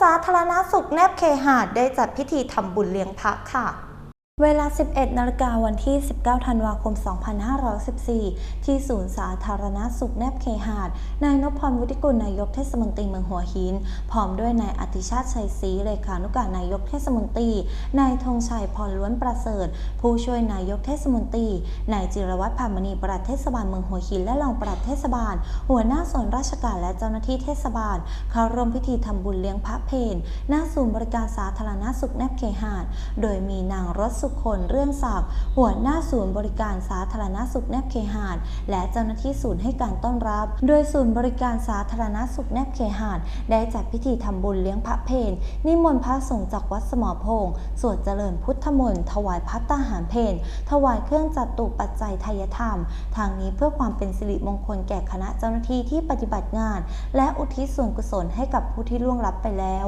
สาธารณสุขแนบเคหาดได้จัดพิธีทำบุญเลี้ยงพระค่ะ เวลา 11 นาฬิกาวันที่ 19 ธันวาคม 2514 ที่ศูนย์สาธารณสุขแนบเคหาด นายนพพรวุฒิกุล นายกเทศมนตรีเมืองหัวหิน พร้อมด้วยนายอธิชาติชัยศรี เลขานุการนายกเทศมนตรี นายธงชัยพรล้วนประเสริฐ ผู้ช่วยนายกเทศมนตรี นายจิรวัตรพามณีปลัดเทศบาลเมืองหัวหินและรองปลัดเทศบาล หัวหน้าส่วนราชการและเจ้าหน้าที่เทศบาล เข้าร่วมพิธีทำบุญเลี้ยงพระเพนหน้าศูนย์บริการสาธารณสุขแนบเคหาด โดยมีนางรสสุคนเรื่องศักดิ์หัวหน้าศูนย์บริการสาธารณสุขแนบเคหาดและเจ้าหน้าที่ศูนย์ให้การต้อนรับ โดยศูนย์บริการสาธารณสุขแนบเคหาดได้จัดพิธีทำบุญเลี้ยงพระเพนนิมนต์พระสงฆ์จากวัดสมอพงษ์สวดเจริญพุทธมนต์ถวายพัตตาหารเพนถวายเครื่องจัดตุปัจจัยทายธรรม ทางนี้เพื่อความเป็นสิริมงคลแก่คณะเจ้าหน้าที่ที่ปฏิบัติงาน และอุทิศส่วนกุศลให้กับผู้ที่ล่วงลับไปแล้ว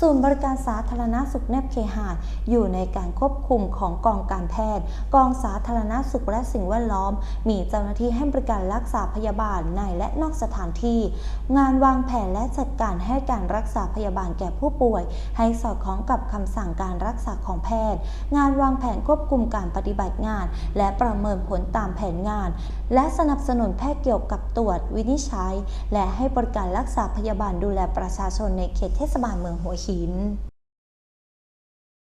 ศูนย์บริการสาธารณสุขแนบเคหาดอยู่ในการควบคุมของกองการแพทย์ กองสาธารณสุขและสิ่งแวดล้อม มีเจ้าหน้าที่ให้บริการรักษาพยาบาลในและนอกสถานที่ งานวางแผนและจัดการให้การรักษาพยาบาลแก่ผู้ป่วย ให้สอดคล้องกับคำสั่งการรักษาของแพทย์ งานวางแผนควบคุมการปฏิบัติงาน และประเมินผลตามแผนงาน และสนับสนุนแพทย์เกี่ยวกับตรวจวินิจฉัย และให้บริการรักษาพยาบาลดูแลประชาชนในเขตเทศบาลเมืองหัวหิน